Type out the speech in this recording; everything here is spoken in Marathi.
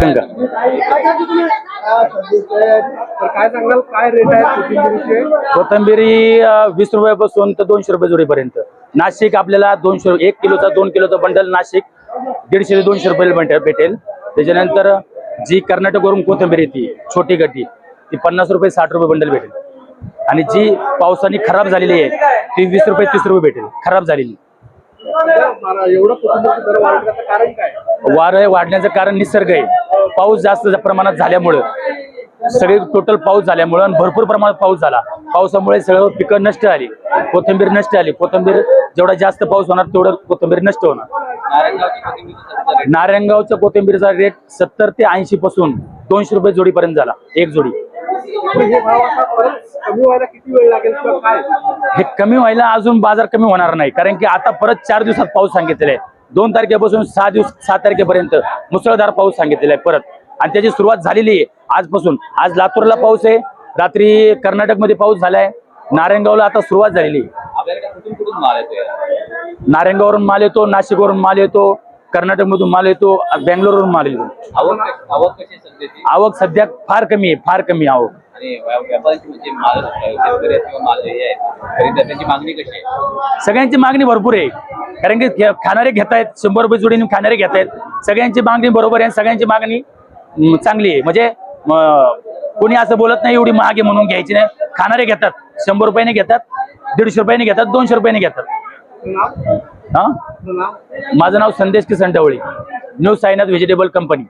तर काय सांगाल? काय रेट आहे कोथिंबिरीचे? कोथंबिरी वीस रुपयापासून तर दोनशे रुपये जोडीपर्यंत. नाशिक आपल्याला दोनशे एक किलोचा दोन किलोचा बंडल नाशिक. दीडशे ते दोनशे रुपये भेटेल भेटेल. त्याच्यानंतर जी कर्नाटकवरून कोथंबीर येते छोटी गड्डी ती पन्नास रुपये साठ रुपये बंडल भेटेल. आणि जी पावसाने खराब झालेली आहे ती वीस रुपये तीस रुपये भेटेल. खराब झालेली. वारं वाढण्याचं कारण निसर्ग आहे. पाऊस जास्त प्रमाणात झाल्यामुळं सगळे टोटल पाऊस झाल्यामुळं आणि भरपूर प्रमाणात पाऊस झाला. पावसामुळे सगळं पिकं नष्ट आली कोथिंबीर नष्ट आली कोथिंबीर जेवढा जास्त पाऊस होणार तेवढं कोथिंबीर नष्ट होणार. नारायणगावच्या कोथिंबीरचा रेट सत्तर ते ऐंशी पासून दोनशे रुपये जोडीपर्यंत झाला. एक जोडी. हे हे कमी व्हायला अजून बाजार कमी होणार नाही. कारण की आता परत चार दिवसात पाऊस सांगितलेला आहे. दोन तारखेपासून सहा दिवस सहा तारखेपर्यंत मुसळधार पाऊस सांगितलेला आहे परत. आणि त्याची सुरुवात झालेली आहे आजपासून. आज लातूरला पाऊस आहे रात्री कर्नाटकमध्ये पाऊस झालाय. नारायणगावला आता सुरुवात झालेली कुठून माल येतोय? नारायणगाववरून माल येतो नाशिकवरून माल येतो कर्नाटकमधून माल येतो बेंगलोरवरून माल येतो. आवक सध्या फार कमी आहे फार कमी आवक. म्हणजे सगळ्यांची मागणी भरपूर आहे. कारण की खाणारे घेत आहेत शंभर रुपये जोडीने खाणारे घेत आहेत सगळ्यांची मागणी बरोबर आहे सगळ्यांची मागणी चांगली आहे. म्हणजे कोणी असं बोलत नाही एवढी महाग आहे म्हणून घ्यायची नाही. खाणारे घेतात शंभर रुपयाने घेतात दीडशे रुपयाने घेतात दोनशे रुपयाने घेतात. हा? माझं नाव Sandesh Kisan Dhawale new Sainath vegetable company.